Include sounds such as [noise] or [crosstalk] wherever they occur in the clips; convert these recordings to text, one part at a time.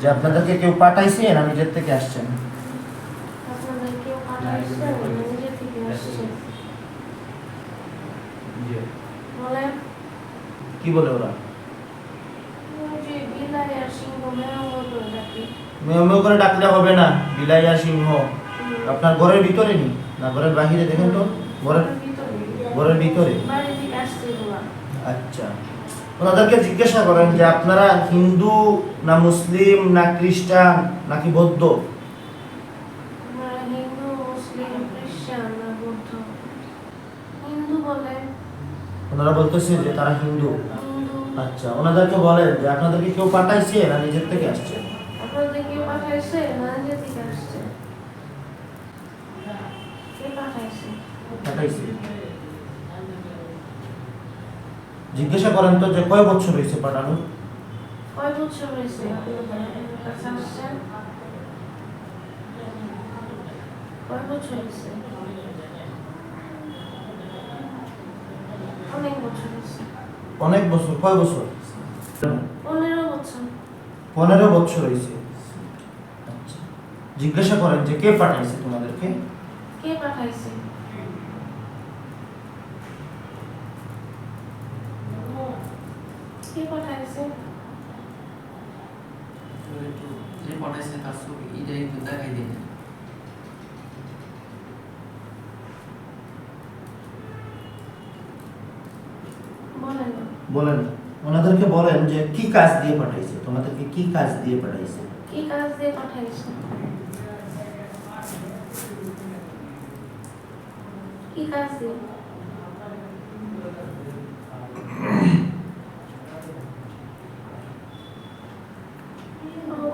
যে আপনাদেরকে কেউ পাঠাইছে না নিজের থেকে আসছেন কি বলে ওরা? করে মেয় মেয় করে ডাকলে হবে না বিলাই আর সিংহ। আপনার ঘরের ভিতরে নি? না ঘরের বাহিরে দেখেন তো। ঘরের ঘরের ভিতরে। আচ্ছা। ওনাদেরকে জিজ্ঞাসা করেন যে আপনারা হিন্দু না মুসলিম না খ্রিস্টান নাকি বৌদ্ধ? ওনারা বলতেছে যে তারা হিন্দু। হিন্দু। আচ্ছা ওনাদেরকে বলেন যে আপনাদেরকে কেউ পাঠাইছে না নিজের থেকে আসছে? পাঠাইছে না নিজে থেকে আসছে কে পাঠাইছে পাঠাইছে জিজ্ঞাসা করেন তো যে কয় বছর হয়েছে পাঠানো? কয় বছর হয়েছে? আপনাদের কাছে কয় বছর হয়েছে? অনেক বছর হয়েছে। অনেক বছর কয় বছর? পনেরো বছর। পনেরো বছর হয়েছে। আচ্ছা। জিজ্ঞাসা করেন যে কে পাঠাইছে তোমাদেরকে? কে পাঠাইছে? কে পাঠাইছে যে পাঠাইছে তার ছবি এটাই একটু দেখাই দিন বলেন বলেন ওনাদেরকে বলেন যে কি কাজ দিয়ে পাঠাইছে তোমাদেরকে কি কাজ দিয়ে পাঠাইছে? কি কাজ দিয়ে পাঠাইছে? কি কাজ দিয়ে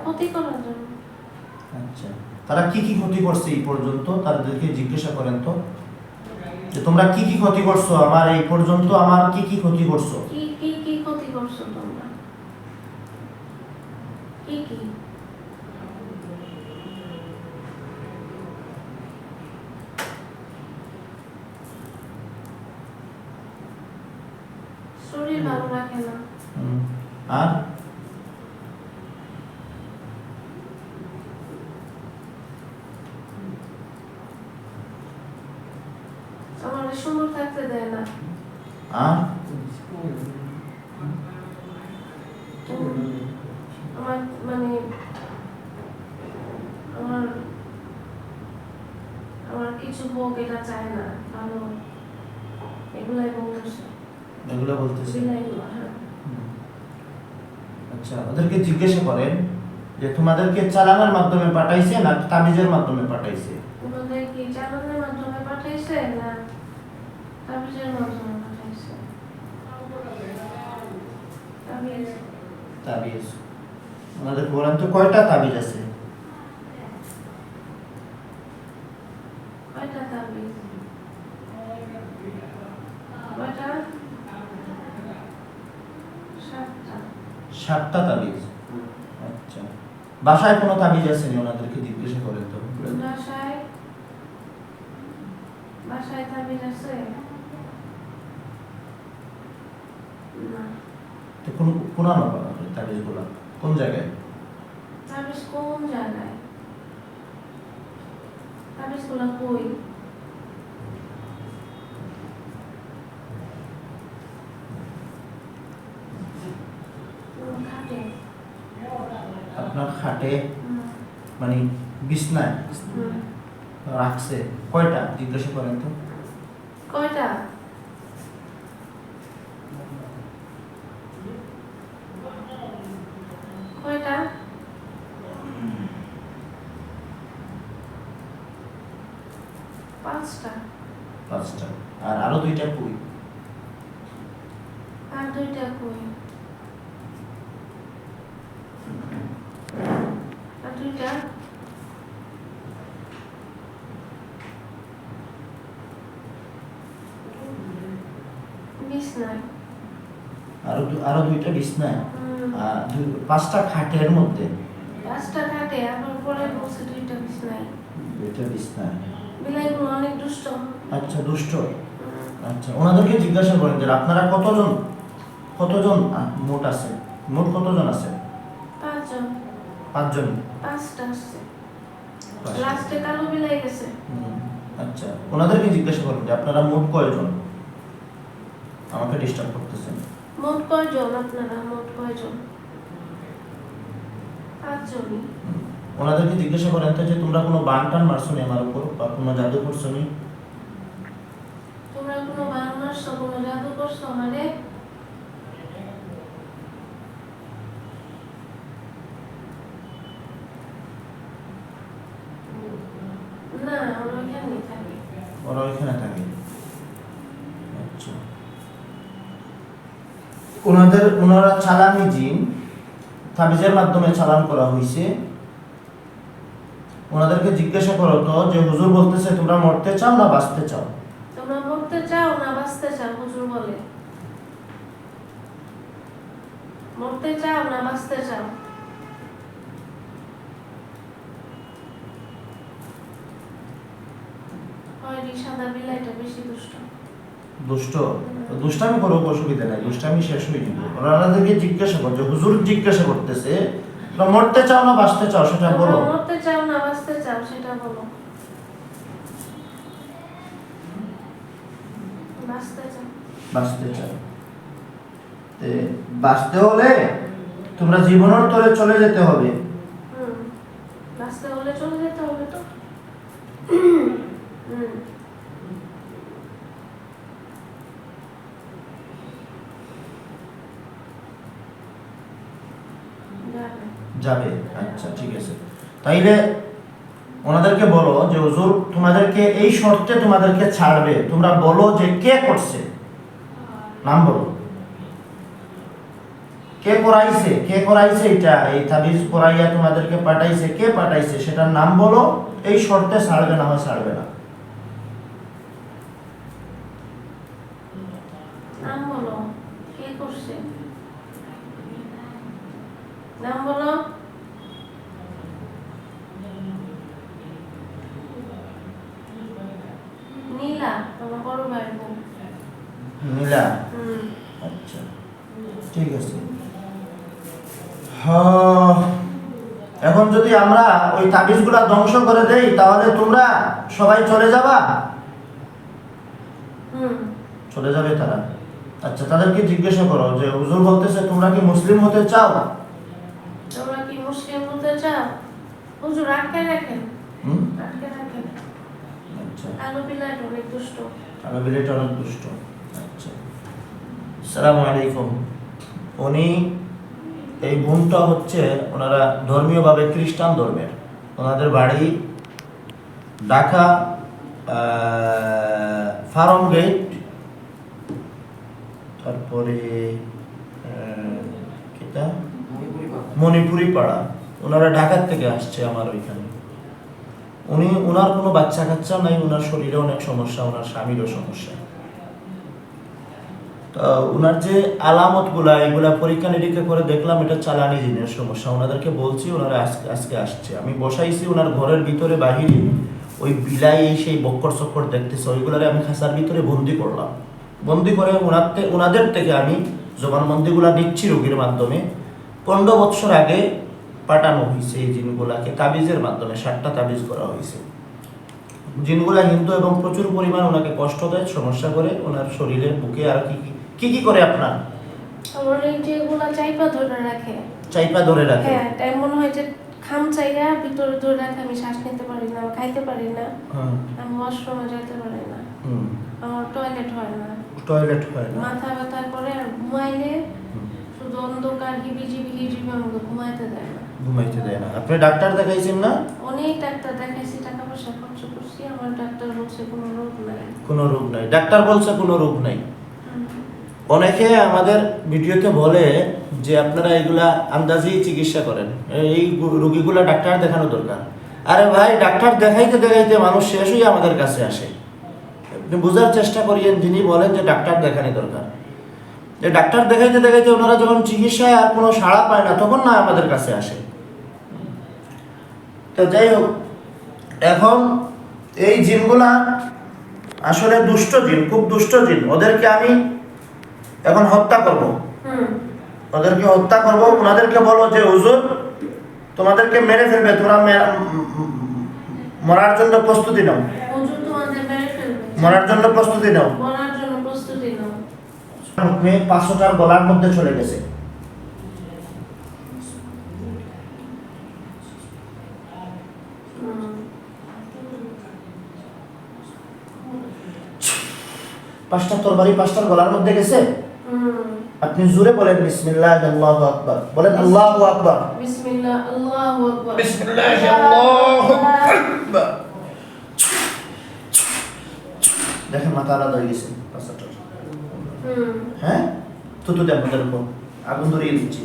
কোনো আচ্ছা। তারা কি কি ক্ষতি করছে এই পর্যন্ত? তাদেরকে জিজ্ঞাসা করেন তো। যে তোমরা কি কি ক্ষতি করছ? আমার এই পর্যন্ত আমার কি কি ক্ষতি করছ কি কি কি ক্ষতি করছ তোমরা কি কি শরীর ভালো রাখে না হুম। আর আমার সুন্দর থাকতে দেয় না। আর আমার মানে আমার আমার কিছু হোক এটা চায় না। ভালো এগুলাই বলতেছে। এগুলো বলতেছে? হ্যাঁ। আচ্ছা ওদেরকে জিজ্ঞাসা করেন যে তোমাদেরকে চালানোর মাধ্যমে পাঠাইছে না তাবিজের মাধ্যমে পাঠাইছে? ওনাদের কি চালানোর মাধ্যমে পাঠাইছে না তাবিজ। তাবিজ বলেন তো কয়টা তাবিজ আছে? সাতটা। তাবিজ? আচ্ছা। বাসায় কোনো তাবিজ আছেনি ওনাদেরকে জিজ্ঞাসা করেন তো? বাসায়? বাসায় তাবিজ আছে না তো কোন পুরানো তাবিজগুলো কোন জায়গায়? তাবিজ কোন জায়গায়? তাবিজগুলা কই? আপনার খাটে? মানে বিছনায়? রাখছে। কয়টা? জিজ্ঞাসা করেন তো। কয়টা পাঁচটা পাঁচটা আর আরও দুইটা কই আর দুইটা কই আর দুইটা বিছনায় আরও আরও দুইটা দুই- পাঁচটা খাটের মধ্যে? পাঁচটা খাটে আবার পরে বলছে দুইটা বিছনায়। দুইটা বিছনায়। বিলাইগুলো অনেক দুষ্ট। আচ্ছা দুষ্ট? আচ্ছা ওনাদেরকে জিজ্ঞাসা করেন যে আপনারা কতজন? কতজন? মোট আছে। মোট কতজন আছে? পাঁচজন। পাঁচজন? পাঁচটা পাঁচটা। লাস্টে কালো বিলাই গেছে। আচ্ছা ওনাদেরকে জিজ্ঞাসা করুন যে আপনারা মোট কয়জন? আমাকে ডিস্টার্ব করতেছেন। মোট কয়জন আপনারা? মোট কয়জন? পাঁচজনই। ওনাদেরকে জিজ্ঞাসা করেন তো যে তোমরা কোনো বান টান মারছো নি আমার উপর? বা কোনো জাদু করছ নি? তোমরা কোনো বান মারছো কোনো জাদু করছ মানে না আমরা ওখানেই থাকি ওরা ওইখানে থাকে আচ্ছা ওনাদের ওনারা চালানি জিন, তাবিজের মাধ্যমে চালান করা হয়েছে ওনাদেরকে জিজ্ঞাসা করো তো যে, হুজুর বলতেছে তোমরা মরতে চাও না বাঁচতে চাও? তোমরা মরতে চাও না বাঁচতে চাও, হুজুর বলে। মরতে চাও না বাঁচতে চাও? হয়নি সাদা বিলাইটা বেশি দুষ্ট। দুষ্ট। দুষ্টামি করো অসুবিধা নাই দুষ্টামি শেষ হয়ে যাবে। ওনাদেরকে জিজ্ঞাসা করছে হুজুর জিজ্ঞাসা করতেছে তোমরা মরতে চাও না বাঁচতে চাও সেটা বলো। মরতে চাও না বাঁচতে চাও সেটা বলো। বাঁচতে চাও। বাঁচতে চাও। তে বাঁচতে হলে তোমরা জীবনের তরে চলে যেতে হবে। বাঁচতে হলে চলে যেতে হবে তো। [clears throat] হুম। যাবে। আচ্ছা ঠিক আছে। তাইলে ওনাদেরকে বলো যে, হুজুর, তোমাদেরকে এই শর্তে তোমাদেরকে ছাড়বে। তোমরা বলো যে কে করছে। নাম বলো। কে করাইছে? কে করাইছে এটা? এই তাবিজ করাইয়া তোমাদেরকে পাঠাইছে। কে পাঠাইছে? সেটার নাম বলো। এই শর্তে ছাড়বে না হয় ছাড়বে না। নাম বলো। কে করছে? নাম বলো নীলা আমার বড় ভাইয়ের বউ। নীলা? আচ্ছা। ঠিক আছে। হ্যাঁ, এখন যদি আমরা ওই তাবিজগুলা ধ্বংস করে দেই তাহলে তোমরা সবাই চলে যাবা? হুম। চলে যাবে তারা? আচ্ছা তাদেরকে জিজ্ঞাসা করো যে হুজুর বলতেছে তোমরা কি মুসলিম হতে চাও তোমরা কি মুসলিম হতে চাও হুজুর আটকে রাখেন আটকে রাখেন আচ্ছা। কালো বিলাট অনেক দুষ্ট। আমি বিলেটা অনেক দুষ্ট। আচ্ছা। আলাইকুম। উনি এই বোনটা হচ্ছে ওনারা ধর্মীয়ভাবে খ্রিস্টান ধর্মের। ওনাদের বাড়ি ঢাকা ফার্ম গেট। তারপরে মণিপুরি পাড়া ওনারা ঢাকার থেকে আসছে আমার ওইখানে। উনি ওনার কোনো বাচ্চা কাচ্চা নাই ওনার শরীরে অনেক সমস্যা ওনার স্বামীরও সমস্যা। ওনার যে আলামতগুলা, এগুলা পরীক্ষা নিরীক্ষা করে দেখলাম, এটা চালানি জিনের সমস্যা। ওনাদেরকে বলছি, ওনারা আজকে আসছে। আমি বসাইছি ওনার ঘরের ভিতরে, বাহিরে। ওই বিলাই, সেই বক্কর চক্কর দেখতেছে, ওইগুলারে আমি খাসার ভিতরে বন্দি করলাম। বন্দি করে ওনার ওনাদের থেকে আমি জবানবন্দিগুলা নিচ্ছি রোগীর মাধ্যমে। পনেরো বছর আগে পাঠানো হয়েছে এই জিনগুলাকে তাবিজের মাধ্যমে ষাটটা তাবিজ করা হয়েছে। জিনগুলা হিন্দু এবং প্রচুর পরিমাণ ওনাকে কষ্ট দেয় সমস্যা করে ওনার শরীরে বুকে আর কি কি কি করে আপনার? আমার এই যেগুলা চাইপা ধরে রাখে। চাইপা ধরে রাখে? হ্যাঁ তাই মনে হয় যে খাম চাইরা ভিতরে ধরে রাখে আমি শ্বাস নিতে পারি না খাইতে পারি না। আমি ওয়াশরুমে যেতে পারি না। আমার টয়লেট হয় না। টয়লেট হয় না? মাথা ব্যথা করে আর ঘুমাইলে শুধু অন্ধকার হিবিজিবি হিজিবি আমাকে ঘুমাইতে দেয় না। ঘুমাইতে দেয় না। আপনি ডাক্তার দেখাইছেন না? অনেক ডাক্তার দেখাইছি টাকা পয়সা খরচ করছি আমার ডাক্তার বলছে কোনো রোগ নাই। কোনো রোগ নাই। ডাক্তার বলছে কোনো রোগ নাই। অনেকে আমাদের ভিডিওতে বলে যে আপনারা এগুলা আন্দাজেই চিকিৎসা করেন। এই রোগীগুলা ডাক্তার দেখানো দরকার। আরে ভাই ডাক্তার দেখাইতে দেখাইতে মানুষ শেষ হয়ে আমাদের কাছে আসে। আপনি বোঝার চেষ্টা করিয়েন যিনি বলেন যে ডাক্তার দেখানি দরকার। যে ডাক্তার দেখাইতে দেখাইতে ওনারা যখন চিকিৎসায় আর কোনো সাড়া পায় না তখন না আমাদের কাছে আসে। তো যাই হোক এখন এই জিনগুলা আসলে দুষ্ট জিন খুব দুষ্ট জিন। ওদেরকে আমি এখন হত্যা করব। ওদেরকে হত্যা করব। ওনাদেরকে বলো যে হুজুর তোমাদেরকে মেরে ফেলবে তোমরা মরার জন্য প্রস্তুতি নাও। মরার জন্য প্রস্তুতি নাও মরার জন্য প্রস্তুতি নাও মেয়ে পাঁচশোটার গলার মধ্যে চলে গেছে। পাঁচটা তরবারি পাঁচটার গলার মধ্যে গেছে? আপনি জোরে বলেন বিসমিল্লাহ আল্লাহু আকবার। বলেন আল্লাহু আকবার। বিসমিল্লাহ আল্লাহু আকবার। বিসমিল্লাহ আল্লাহু আকবার। দেখেন মাথা আলাদা হয়ে গেছে হ্যাঁ? দেন আমাদের উপর আগুন ধরিয়ে দিচ্ছি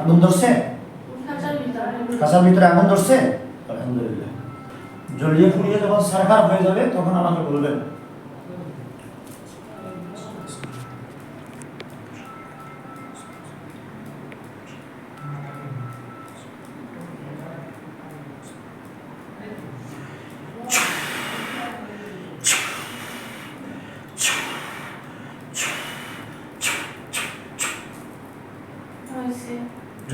আগুন ধরছে? কাঁচার ভিতরে আগুন ধরছে। আলহামদুলিল্লাহ। জ্বলিয়ে পুড়িয়ে যখন সারকার হয়ে যাবে তখন আমাকে বলবেন।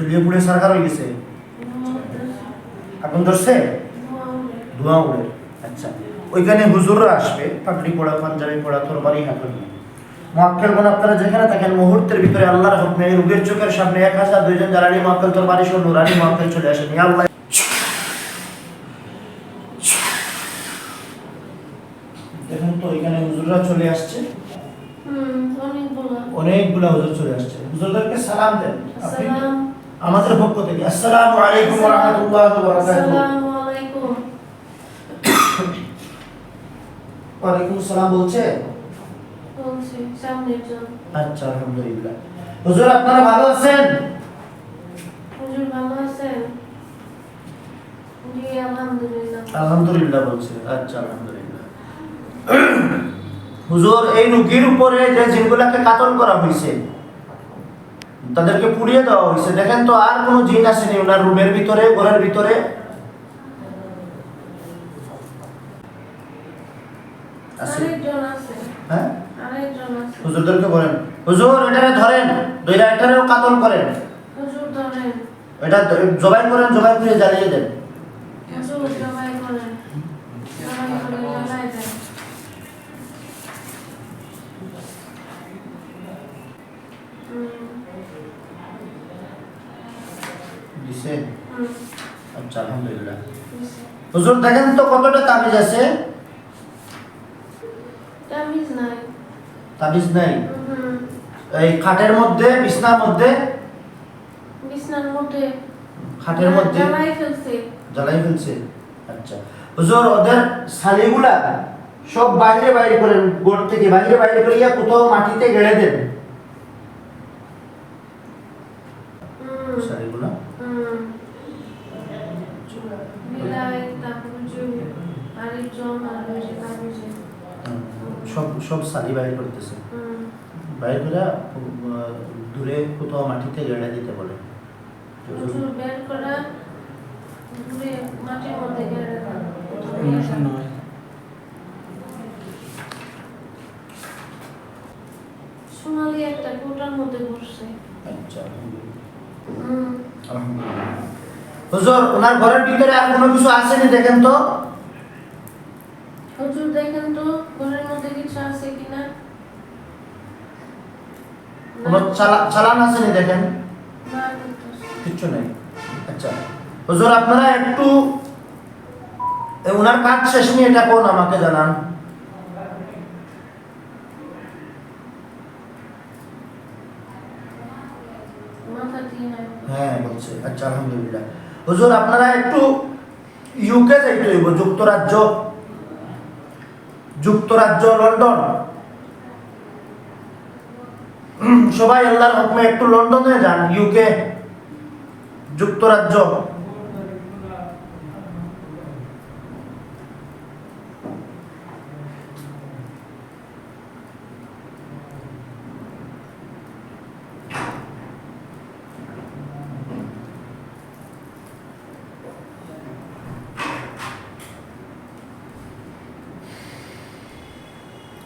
জ্বলিয়ে পুড়িয়ে সারকার হয়ে গেছে। আগুন ধরছে? ধোঁয়া উড়ে। আচ্ছা ওইখানে হুজুররা আসবে পাগড়ি পড়া পাঞ্জাবি পড়া তরবারি হাতে নিয়ে মহাক্কেল বোন আপনারা যেখানে থাকেন মুহূর্তের ভিতরে আল্লাহর হুকমে এই রোগের চোখের সামনে এক হাজার দুইজন জ্বালানি মহাক্কেল তরবারি সহ নুরানি মহাক্কেল চলে আসেন। আল্লাহ। দেখুন তো এখানে হুজুররা চলে আসছে। অনেকগুলো। হুজুর চলে আসছে। হুজুরদেরকে সালাম দেন। আপনি আমাদের পক্ষ থেকে। আসসালামু আলাইকুম ওয়া রাহমাতুল্লাহি ওয়া বারাকাতুহু। আসসালামু আলাইকুম। ওয়ালাইকুম আসসালাম বলছে? বলছি সামনের জন আচ্ছা আলহামদুলিল্লাহ। হুজুর আপনারা ভালো আছেন? হুজুর ভালো আছেন? জি আলহামদুলিল্লাহ। আলহামদুলিল্লাহ বলছে। আচ্ছা আলহামদুলিল্লাহ। হুজুর এই রুগীর উপরে যে জিনগুলাকে কাতল করা হয়েছে তাদেরকে পুড়িয়ে দেওয়া হয়েছে। দেখেন তো আর কোনো জিন আসেনি ওনার রুমের ভিতরে ঘরের ভিতরে? হ্যাঁ? হুজুরদেরকে বলেন। হুজুর এটারে ধরেন এটারেও কাতল করেন। এটা জবাই করেন জবাই করে জ্বালিয়ে দেন। আলহামদুলিল্লাহ। হুজুর দেখেন তো কতটা তাবিজ আছে? তামিজ নাই। তাবিজ নাই? এই খাটের মধ্যে বিছনার মধ্যে? বিছনার মধ্যে। খাটের মধ্যে? জ্বালাই ফেলছে। জ্বালাই ফেলছে? আচ্ছা। হুজুর ওদের শালিগুলা সব বাইরে বাইরে করেন গোড় থেকে বাইরে বাইরে করে করিয়া কোথাও মাটিতে গেড়ে দেন হুম শালিগুলা হুম বিলাই তারপর হুজুর আরেকজন আর ওই যে তামিজে হুম, সব শালি বাইরে করতেছে বাইরে করে দূরে কোথাও মাটিতে গেড়ে দিতে বলে বের করা দূরে মাটির মধ্যে গেড়ে দেন। সোনালি একটা কোটার মধ্যে বসছে আচ্ছা আলহামদুলিল্লাহ। হুম আলহামদুলিল্লাহ। হুজুর ওনার ঘরের ভিতরে আর কোনো কিছু আসেনি দেখেন তো হুজুর দেখেন তো ঘরের মধ্যে কিছু আছে কিনা চালান আসেনি দেখেন? কিচ্ছু নেই। আচ্ছা। হুজুর আপনারা একটু ওনার কাজ শেষ নিয়ে এটা কোন আমাকে জানান। হ্যাঁ বলছে। আচ্ছা আলহামদুলিল্লাহ। হুজুর আপনারা একটু ইউকে যাইতে হইব যুক্তরাজ্য। যুক্তরাজ্য লন্ডন। [clears throat] সবাই আল্লাহর হুকুমে একটু লন্ডনে যান ইউকে যুক্তরাজ্য।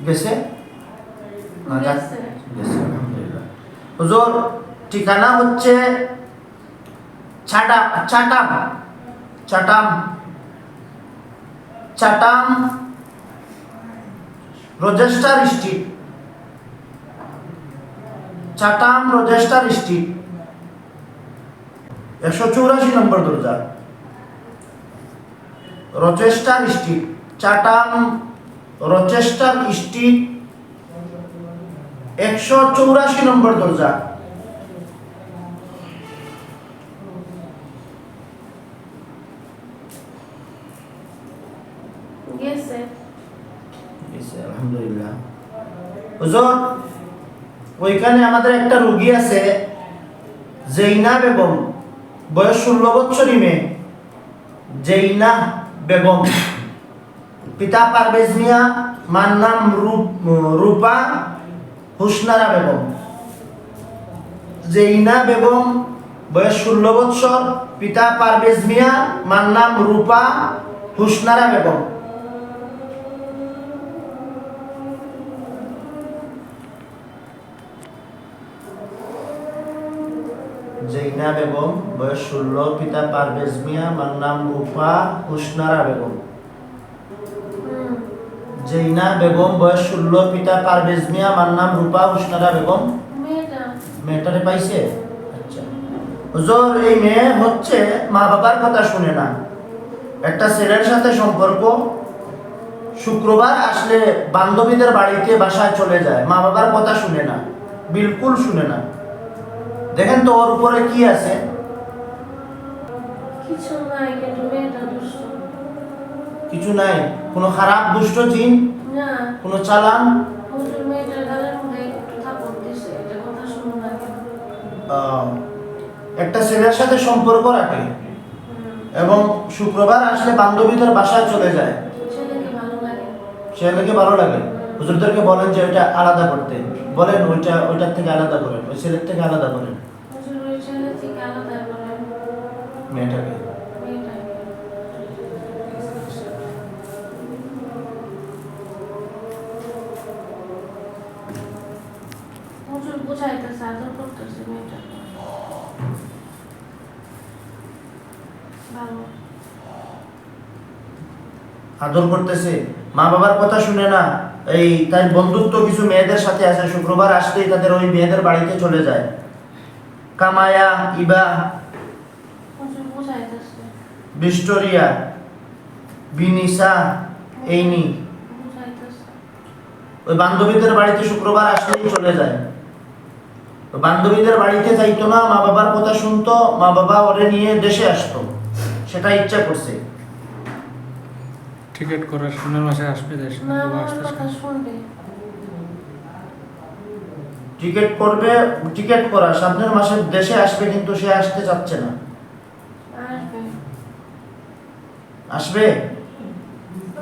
গেছে? না হুজুর, ঠিকানা হচ্ছে চাটাম চাটাম। চাটাম। চাটাম রজেস্টার স্ট্রিট। চাটাম রজেস্টার স্ট্রিট। একশো চৌরাশি নম্বর দরজা। Rochester street. Chatham Rochester street. একশো চৌরাশি নম্বর দরজা। আলহামদুলিল্লাহ। হুজুর ওইখানে আমাদের একটা রুগী আছে জৈনা বেগম বয়স ষোলো বছরই মেয়ে। জৈনা বেগম। পিতা পারভেজ মিয়া মার নাম রূপ- রূপা। হুসনারা বেগম। জৈনা বেগম, বয়স ষোলো বছর পিতা পারভেজ মিয়া, মার নাম রূপা, হুসনারা বেগম। জৈনা বেগম, বয়স ষোলো, পিতা পারভেজ মিয়া, মার নাম রূপা, হুসনারা বেগম। জৈনা বেগম বয়স ষোলো পিতা পারভেজ মিয়া মার নাম রূপা হুসনারা বেগম। মেয়েটা। মেয়েটারে পাইছে? আচ্ছা। হুজুর এই মেয়ে হচ্ছে মা বাবার কথা শুনে না। একটা ছেলের সাথে সম্পর্ক। শুক্রবার আসলে বান্ধবীদের বাড়িতে বাসায় চলে যায়। মা বাবার কথা শুনে না। বিলকুল শুনে না। দেখেন তো ওর উপরে কি আছে? কিছু নাই কিন্তু মেয়েটা দুষ্ট। কিছু নাই। কোনো খারাপ দুষ্ট জিন? না। কোনো চালান? একটু ছেলের সাথে সম্পর্ক রাখে এবং শুক্রবার আসলে বান্ধবীদের বাসায় চলে যায়। ছেলেকে ভালো লাগে। ভালো লাগে। হুজুরদেরকে বলেন যে ওইটা আলাদা করতে। বলেন ওইটা ওইটার থেকে আলাদা করেন ওই ছেলের থেকে আলাদা করেন। মেয়েটাকে। বুঝাইতেছে আদর করতেছে মেয়েটাকে ভালো আদর করতেছে। মা বাবার কথা শুনে না এই তার বন্ধুত্ব কিছু মেয়েদের সাথে আছে শুক্রবার আসলেই তাদের ওই মেয়েদের বাড়িতে চলে যায়। কামায়া ইবা ভিক্টোরিয়া বিনিসা এইনি। ওই বান্ধবীদের বাড়িতে শুক্রবার আসলেই চলে যায়। তো বান্ধবীদের বাড়িতে যাইতো না মা বাবার কথা শুনতো মা বাবা ওরে নিয়ে দেশে আসতো। সেটা ইচ্ছা করছে। টিকিট করা সামনের মাসে আসবে দেশ টিকিট করবে টিকিট করা সামনের মাসে দেশে আসবে কিন্তু সে আসতে চাচ্ছে না। আসবে। আসবে?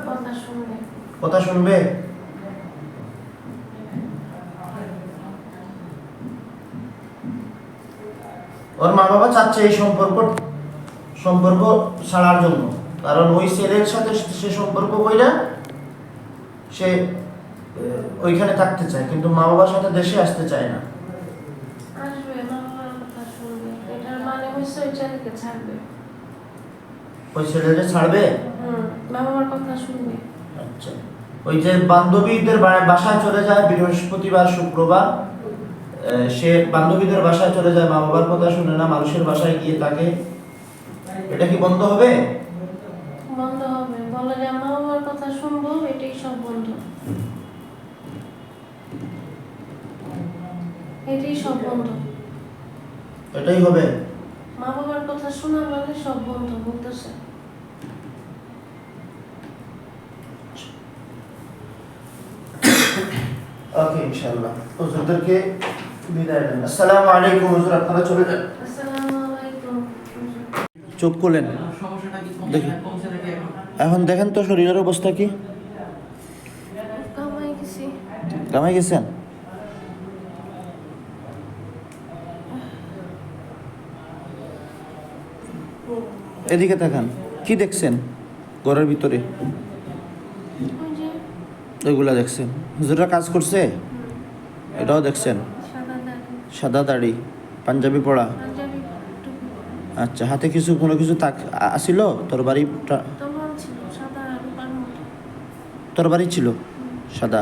কথা শুনবে কথা শুনবে ওর মা বাবা চাচ্ছে এই সম্পর্ক সম্পর্ক ছাড়ার জন্য। কারণ ওই ছেলের সাথে সে সম্পর্ক কইরা সে ওইখানে থাকতে চায় কিন্তু মা বাবার সাথে দেশে আসতে চায় না। মানে ওই ছেলেকে ছাড়বে। মা বাবার কথা শুনবে। আচ্ছা। ওই যে বান্ধবীদের বাসায় চলে যায় বৃহস্পতিবার শুক্রবার। সে বান্ধবীদের বাসায় চলে যায় মা বাবার কথা শুনে না মানুষের বাসায় গিয়ে থাকে এটা কি বন্ধ হবে? বন্ধ হবে। বলে যে মা বাবার কথা শুনব এটাই সব বন্ধ। এটাই সব বন্ধ। এটাই হবে। মা বাবার কথা শোনা মানে সব বন্ধ বলতেছে ওকে [coughs] ইনশাআল্লাহ। হুজুরদেরকে বিদায় দেন। আসসালামু আলাইকুম হুজুর আপনারা চলে যান। চোখ খুলেন। সমস্যাটা কি দেখি। এখন দেখেন তো শরীরের অবস্থা কি? কামাই গেছেন? এদিকে তাকান। কি দেখছেন ঘরের ভিতরে? ওইগুলা দেখছেন। হুজুররা কাজ করছে? এটাও দেখছেন? সাদা দাড়ি পাঞ্জাবি পড়া আচ্ছা হাতে কিছু কোনো কিছু তাক আসিল? তোর মতো। তোর বাড়ি ছিল? সাদা।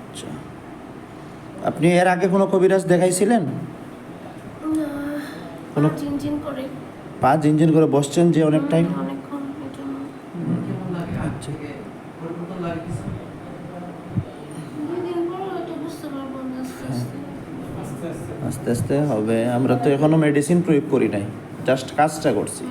আচ্ছা। আপনি এর আগে কোনো কবিরাজ দেখাইছিলেন? কোনো- পা জিনজিন করে বসছেন যে অনেক টাইম হুম, অনেকক্ষণ এই জন্য কেমন লাগে আগ আচ্ছা। থেকে পরিবর্তন লাগে কিছু দুই দিন পর হয়তো বুঝতে পারব যে আস্তে আস্তে আস্তে হবে। আমরা তো এখনও মেডিসিন প্রয়োগ করি নাই। জাস্ট কাজটা করছি।